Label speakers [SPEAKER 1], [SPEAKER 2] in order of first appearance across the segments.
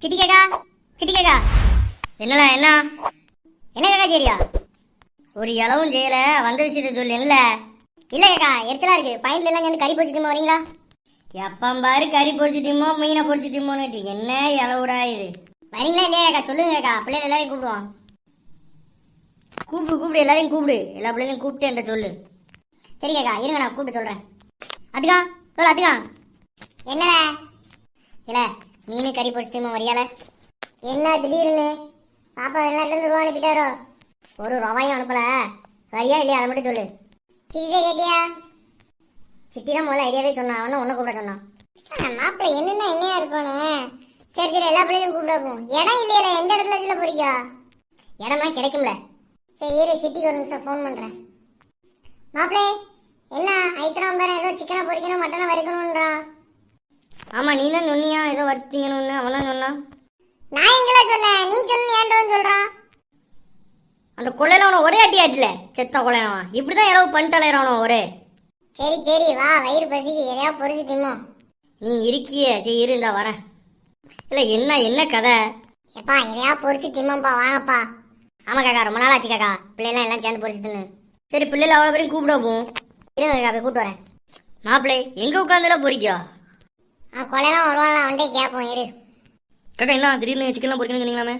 [SPEAKER 1] City கேக்கா city கேக்கா என்னடா என்ன? என்ன கேக்கா சரியா ஒரு இளவும் செய்யல வந்த விஷயத்த சொல்லு என்ன இல்ல கேக்கா எரிச்சலா இருக்கு. பயன்ல எல்லாம் சேர்ந்து கறி பொறிச்சு திம்ப வரீங்களா எப்பம் பாரு கறி பொறிச்சு திம்மோ மீனை பொறிச்சு திம்மோன்னு என்ன இளவுடா இது? வரீங்களா இல்லையா கேக்கா? சொல்லுங்க கேக்கா. பிள்ளைகள் எல்லாரையும் கூப்பிடுவோம். கூப்பிடு கூப்பிடு. எல்லாரையும் கூப்பிடு. எல்லா பிள்ளைகளையும் கூப்பிட்டு என்கிட்ட சொல்லு. சரி கேக்கா இருங்க நான் கூப்பிட்டு சொல்றேன். அதுக்கா சொல்லு அதுக்கா என்னல இல்ல. மீன் கறி பொரிச்சு திரும்ப வரியால என்ன திடீர்னு? பாப்பா எல்லாருக்கும் ரூபா அனுப்பிட்டாரோ ஒரு ரூபாயும் அனுப்பல. வரியா இல்லையா? அதை மட்டும் சொல்லு. சிட்டியே கேட்டியா? சிட்டி தான் முதல்ல ஐடியாவே சொன்னான். அவனும் ஒன்று கூப்பிட சொன்னான். மாப்பிள்ளை என்னென்ன என்னையா இருக்கணும் சரி சரி எல்லா பிள்ளைகளும் கூப்பிடாக்கும் இடம் இல்லையா எந்த இடத்துல வச்சுல போறீங்க? இடமா கிடைக்கும்ல. சரி இரு சிட்டிக்கு ஒரு நிமிஷம் ஃபோன் பண்ணுறேன் மாப்பிள்ளே என்ன ஐத்தனம் பேர ஏதோ சிக்கனை பொரிக்கணும் மட்டனை வரைக்கணுன்றான் ஆமா நீ தான் சொன்னியா? ஏதோ வறுத்தீங்கன்னு அவன் தான் சொன்னான். நான் எங்களா சொன்னேன். நீ சொன்ன ஏன்டோன்னு சொல்றான்? அந்த கொள்ளையில அவனை ஒரே அடி அடில செத்த கொள்ளையவன் இப்படிதான் இரவு பண்ணிட்டாலேறானோ ஒரே சரி சரி வா வயிறு பசிக்கு. எதையா பொறிச்சு திம்மோ நீ இருக்கியே. சரி இரு இந்த வரேன். இல்ல என்ன என்ன கதை? எப்பா எதையா பொறிச்சு திம்மப்பா வாங்கப்பா. ஆமா காக்கா ரொம்ப நாள் ஆச்சு காக்கா. பிள்ளைலாம் எல்லாம் சேர்ந்து பொறிச்சு தின்னு. சரி பிள்ளைல அவ்வளோ பேரும் கூப்பிட போவோம் இருங்க காக்கா கூப்பிட்டு வரேன். மாப்பிள்ளை எங்க உட்காந்துல பொறிக்கா? ஆ கொலையெல்லாம் வருவான்ல அவன்கிட்ட கேட்போம் இரு.
[SPEAKER 2] காக்கா என்ன திடீர்னு சிக்கன்லாம் பொரிக்கணும்னு சொன்னீங்களாமே?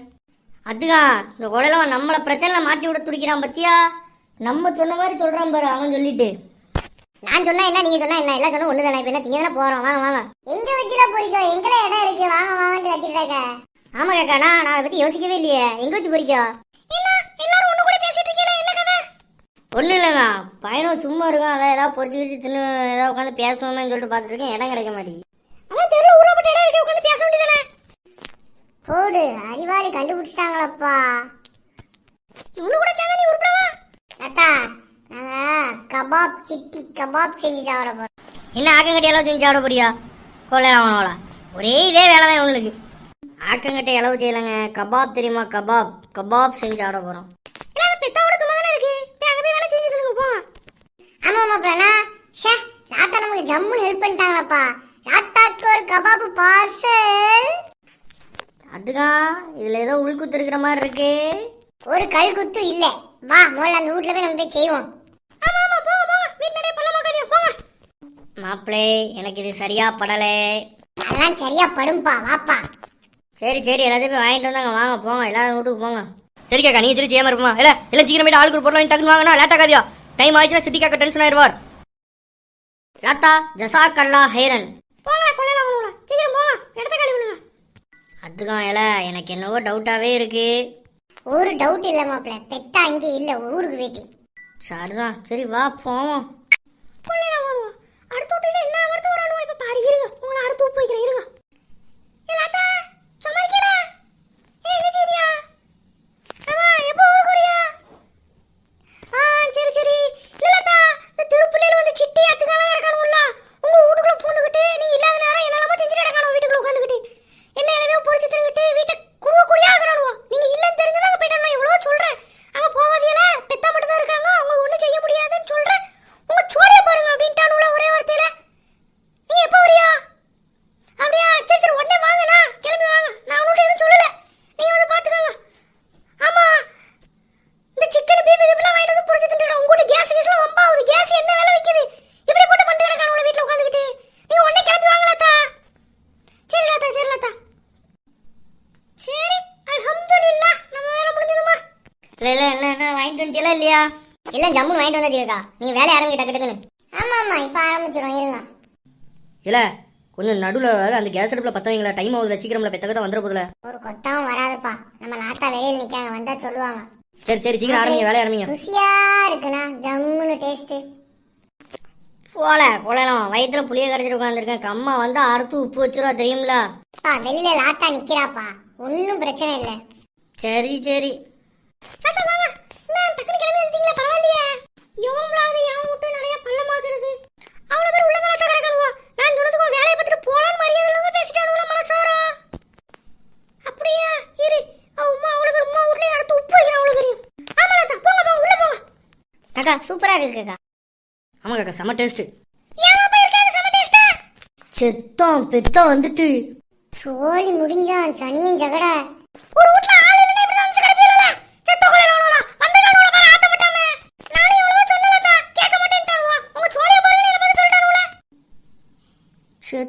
[SPEAKER 1] அதுதான் இந்த கொலையில நம்மள பிரச்சனை மாட்டி விட துடிக்கிறான் பத்தியா? நம்ம சொன்ன மாதிரி சொல்றான் பாரு அவன் சொல்லிட்டு. நான் சொன்னா என்ன நீங்க சொன்னா என்ன? எல்லாம் சொன்னா ஒண்ணு தானே இப்ப என்ன திங்க போறோம் வாங்க வாங்க. எங்க வச்சுல பொறிக்கோ எங்கல இடம் இருக்கு? வாங்க வாங்கன்னு கத்திட்டாக்க ஆமா காக்கா நான் அதை பத்தி யோசிக்கவே இல்லையே. எங்க வச்சு பொறிக்கோ எல்லாரும் ஒண்ணு கூட பேசிட்டு இருக்கீங்க என்ன கதை? ஒண்ணு இல்லைங்க. பையனும் சும்மா இருக்கான் அதை ஏதாவது பொறிச்சு கிறிச்சு தின்னு ஏதாவது உட்காந்து பேசுவோமேன்னு சொல்லிட்டு பார்த்துட்டு இருக்கேன் இடம் கிடைக்க மாட்டேங்குது. அதான் தெருவில் ஊறப்பட்ட இடம் இருக்கு உட்காந்து பேச வேண்டியதானே போடு அறிவாளி கண்டுபிடிச்சிட்டாங்களப்பா. இவனு கூட சேர்ந்து நீ உருப்படவா? அத்தா நாங்க கபாப் சிட்டி கபாப் செஞ்சு சாப்பிட போறோம். என்ன ஆக்கங்கட்டி அளவு செஞ்சு சாப்பிட போறியா? கொள்ளலாமனோல ஒரே இதே வேலை தான் இவங்களுக்கு. ஆக்கங்கட்டி அளவு செய்யலங்க. கபாப் தெரியுமா? கபாப் கபாப் செஞ்சு சாப்பிட போறோம். ஆமா மாப்பிள்ளனா ஷே ராத்தா நமக்கு ஜம்முன்னு ஹெல்ப் பண்ணிட்டாங்களப்பா ராத்தாக்கு ஒரு கபாப் பார்சல் அதுதான் இதுல ஏதோ உள்குத்து இருக்கிற மாதிரி இருக்கு. ஒரு கல் குத்து இல்ல. வா முதல்ல அந்த வீட்ல போய் நம்ம போய் செய்வோம். மாப்பிளே எனக்கு இது சரியா படலே. அதெல்லாம் சரியா படும்பா வாப்பா. சரி சரி எல்லாத்தையும் போய் வாங்கிட்டு வந்தாங்க. வாங்க போங்க எல்லாரும் வீட்டுக்கு போங்க.
[SPEAKER 2] சரி காக்கா நீ சொல்லி செய்யாம இருப்போமா இல்ல இல்ல சீக்கிரம் போயிட்டு ஆளுக்கு பொருள் வாங்கி டக்குனு வாங்கினா லேட் ஆகாதியா? டைம் ஆயிடுச்சுன்னா சிட்டி காக்க டென்ஷன் ஆயிடுவார்.
[SPEAKER 1] லதா ஜசாக் அல்லா ஹைரன். போங்க கொள்ளையில வாங்கணும் சீக்கிரம் போங்க இடத்த காலி பண்ணுங்க. அதுதான் இல எனக்கு என்னவோ டவுட்டாவே இருக்கு. ஒரு டவுட் இல்ல மாப்ள பெத்தா இங்க இல்ல ஊருக்கு போயிட்டு. சரிதான் சரி வா போவோம். அடுத்த என்ன வரத்து வரானோ இப்ப பாரு இருங்க. உங்களை அடுத்து உப்பு வைக்கிறேன் இருங்க ஏ லதா சும்மா இருக்கீல ஏ என்ன செய்றியா அம்மா எப்போ ஊருக்கு வரியா ஆ சரி சரி இல்லலதா இந்த தெருப்புள்ளையில வந்து சிட்டி அத்துக்கான இருக்கானுல்ல உங்க வீட்டுக்குள்ள பூந்துக்கிட்டு நீ இல்லாத நேரம் என்னெல்லாமோ செஞ்சுட்டு இருக்கானோ வீட்டுக்குள்ள உட்காந்துக்கிட்டு என்ன எல்லாமே பொரிச்சு தின்னுக்கிட்டு வீட்டை குடுவ குடியா இருக்கிறானுவோ நீங்க இல்லன்னு தெரிஞ்சது அங்க போயிட்டு நான் எவ்வளவு சொல்றேன் அங்க போவாதியல பெத்தா மட்டும் தான் இருக்காங்க அவங்க ஒண்ணும் செய்ய முடியாதுன்னு சொல்றேன் உங்க சோழிய பாருங்க அப்படின்ட்டானுல ஒரே வார்த்தையில நீங்க எப்போ வரியா அப்படியா சரி சரி உடனே வாங்கண்ணா கிளம்பி வாங்க நான் உன்கிட்ட எதுவும் சொல்லல நீங்க வந்து பாத்துக்கோங்க ஆமா இந்த சிக்கன் பீபி இப்பலாம் வாங்கிட்டு வந்து பொரிச்சு தின்னுடா உங்க கேஸ் கேஸ்லாம் வம்பா ஆகுது கேஸ் என்ன விலை விக்குது இப்படி போட்டு பண்ணிட்டு இருக்காங்க உங்க வீட்ல உட்கார்ந்துகிட்டு நீங்க உடனே கிளம்பி வாங்க லதா சரி லதா சரி லதா சரி அல்ஹம்துலில்லாஹ் நம்ம வேலை முடிஞ்சதுமா இல்ல இல்ல என்ன என்ன வாங்கிட்டு வந்துட்டீங்களா இல்லையா? இல்ல ஜம்முன்னு வாங்கிட்டு வந்தாச்சுக்கா நீங்க வேலைய ஆரம்பிக்க டக்கு டக்குன்னு ஆமா ஆமா. இப்ப ஆரம்பிச்சிரும். இருங்க.
[SPEAKER 2] இல்ல கொஞ்சம் நடுவில் அந்த கேஸ் அடுப்பில் பத்த வைங்களா டைம் ஆகுதுல சீக்கிரம்ல பெத்த பெத்த வந்துட போதுல.
[SPEAKER 1] ஒரு கொட்டாவும் வராதுப்பா. நம்ம நாத்தா வெளியில நிக்காங்க வந்தா சொல்லுவாங்க.
[SPEAKER 2] சரி சரி சீக்கிரம் ஆரம்பிங்க வேலையை ஆரம்பிங்க.
[SPEAKER 1] ருசியா இருக்குண்ணா. ஜம்முன்னு டேஸ்ட் போல கொள்ளலாம் வயிற்றுல புளிய கரைச்சிட்டு உட்காந்துருக்கேன் கம்மா வந்து அறுத்து உப்பு வச்சிருவா பா வெளியில லாட்டா நிக்கிறாப்பா. ஒன்னும் பிரச்சனை இல்ல. சரி சரி. இவங்களாவது என் விட்டு நிறைய பள்ளமாக்குறது அவ்வளவு
[SPEAKER 3] பேர்
[SPEAKER 2] உள்ள கலச்ச கிடக்கணுவா
[SPEAKER 1] நான்
[SPEAKER 3] சொன்னதுக்கு வேலையை பார்த்துட்டு போறான்னு மரியாதை பேசிட்டானுல மனசாரா அப்படியா? இரு. உமா அவளுக்கு உமா வீட்லயே அடுத்து உப்பு வைக்கிறேன் அவளுக்கு தெரியும் ஆமா நான் போங்க போங்க உள்ள போங்க. அக்கா சூப்பரா இருக்கு அக்கா. ஆமா அக்கா செம டேஸ்ட் செத்தம் பெத்தம்
[SPEAKER 1] வந்துட்டு. சோழி முடிஞ்சான் சனியும் ஜகடா.
[SPEAKER 3] ஒரு வீட்ல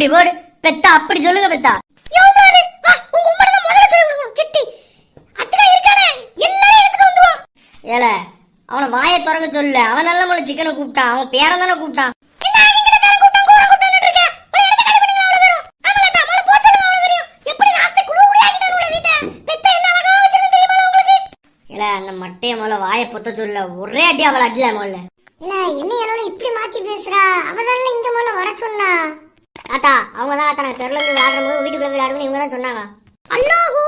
[SPEAKER 1] அப்படி போடு பெத்தா அப்படி சொல்லுங்க பெத்தா. ஏல அவனை வாயை திறக்க சொல்ல அவன் நல்ல மொழி சிக்கனை கூப்பிட்டான். அவன் பேரன் தானே கூப்பிட்டான். அந்த மட்டைய முதல்ல வாயை பொத்த சொல்ல. ஒரே அடி அவளை அடில முதல்ல.
[SPEAKER 2] என்ன என்னையோட இப்படி மாத்தி பேசுறா? அவதான இங்க முதல்ல வர சொன்னா?
[SPEAKER 1] தாத்தா அவங்க தான் தாத்தா. நான் தெருவில் விளையாடும் போது இவங்க தான் சொன்னாங்க.
[SPEAKER 3] அல்லாஹூ